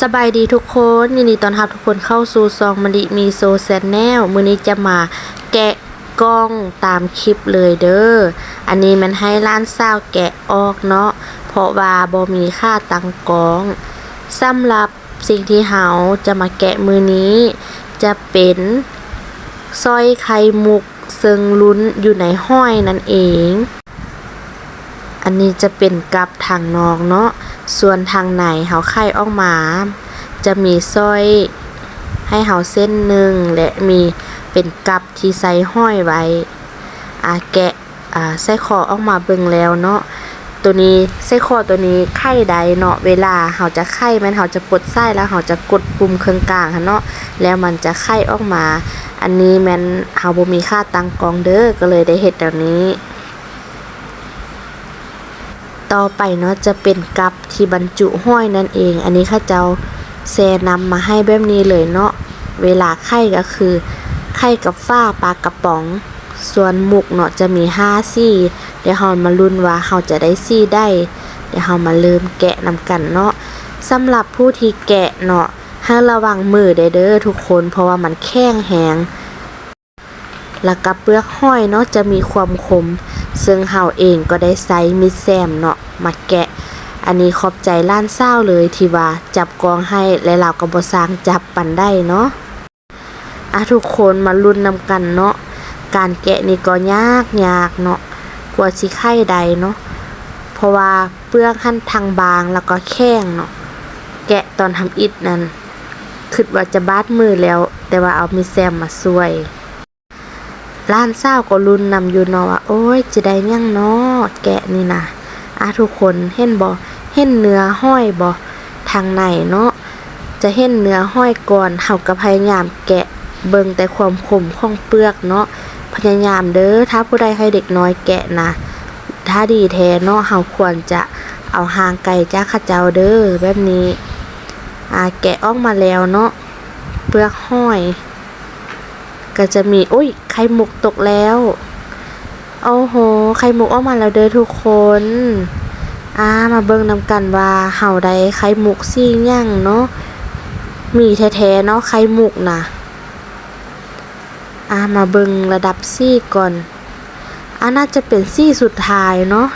สบายดีทุกคนยินดีต้อนรับทุกคนเข้าสู่ซองมะลิมีโซแซนแนลมือนี้จะมาแกะกล้องตามคลิปเลยเด้อ อันนี้มันให้ร้านซาแกะออกเนาะ เพราะว่าบ่มีค่าตังกล้องสำหรับสิ่งที่เฮาจะมาแกะมือนี้ จะเป็นสร้อยไข่มุกเซึ่งลุ้นอยู่ในห้อยนั่นเอง อันนี้จะเป็นกับทางนอกเนาะ ส่วนทางไหนเฮาไข่ออกมา จะมีสร้อยให้เฮาเส้นหนึ่งและมีเป็นกับที่ใส่ห้อยไว้อาแกะอ่าไส้คอออกมาเบิ่งแล้วเนาะตัวนี้ไส้คอตัวนี้ไข่ใดเนาะเวลาเฮาจะไข่มันเฮาจะปลดไส้แล้วเฮาจะกดปุ่มเครื่องกลางเนาะแล้วมันจะไข่ออกมา อันนี้แมันเฮาบ่มีค่าตังกองเด้อก็เลยได้เฮ็ดแบบนี้ ต่อไปเนาะจะเป็นกับที่บรรจุห้อยนั่นเอง อันนี้ข้าเจ้าแซนำมาให้แบบนี้เลยเนาะเวลาไข่ก็คือ ไข่กับฟ้าปลากระป๋อง ส่วนหมุกเนาะจะมี5ซี่เดี๋ยวเรามาลุ้นว่าเราจะได้ซี่ได้ เดี๋ยวเรามาเริ่มแกะนำกันเนาะสำหรับผู้ที่แกะเนาะให้ระวังมือเด้อทุกคนเพราะว่ามันแข็งแหงแล้วก็เปลือกห้อยเนาะจะมีความคม ซึ่งเฮาเองก็ได้ใช้มิดแซมเนาะมาแกะ อันนี้ขอบใจล้านเศร้าเลยที่ว่าจับกองให้และเราก็บ่สร้างจับปันได้เนาะอะทุกคนมาลุ้นนำกันเนาะการแกะนี่ก็ยากยากเนาะกว่าสิไข่ใดเนาะเพราะว่าเปลือกหั่นทางบางแล้วก็แข็งเนาะแกะตอนทำอิฐนั่นคิดว่าจะบาดมือแล้ว แต่ว่าเอามิดแซมมาช่วย ร้านเศร้าก็รุนนำอยู่เนาะว่าโอ้ยจะได้ยังเนาะแกะนี่นะอะทุกคนเห็นบ่เห็นเนื้อห้อยบ่ทางในเนาะจะเห็นเนื้อห้อยก่อนเฮาก็พยายามแกะเบิ่งแต่ความคมของเปลือกเนาะพยายามเด้อถ้าผู้ใดให้เด็กน้อยแกะนะถ้าดีแท้เนาะเฮาควรจะเอาหางไก่จ้าข้าเจ้าเด้อแบบนี้อ่าแกะออกมาแล้วเนาะเปลือกห้อย ก็จะมีอุ้ยไข่มุกตกแล้วโอ้โหไข่มุกออกมาแล้วเด้อทุกคนอ่ามาเบิ่งนำกันว่าเฮาได้ไข่มุกซี่ย่างเนาะมีแท้ๆเนาะไข่มุกนะอ่ามาเบิ่งระดับซี่ก่อนอ่าน่าจะเป็นซี่สุดท้ายเนาะ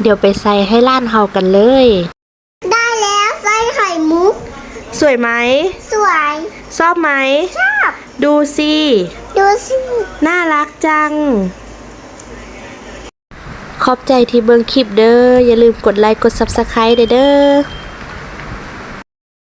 เดี๋ยวไปใส่ให้ล้านเฮากันเลย ได้แล้วไส้ไข่มุก สวยไหม สวย ชอบไหม ชอบ ดูสิ ดูสิน่ารักจัง ขอบใจที่เบิ่งคลิปเด้อ อย่าลืมกดไลค์ กด Subscribe เด้อเด้อ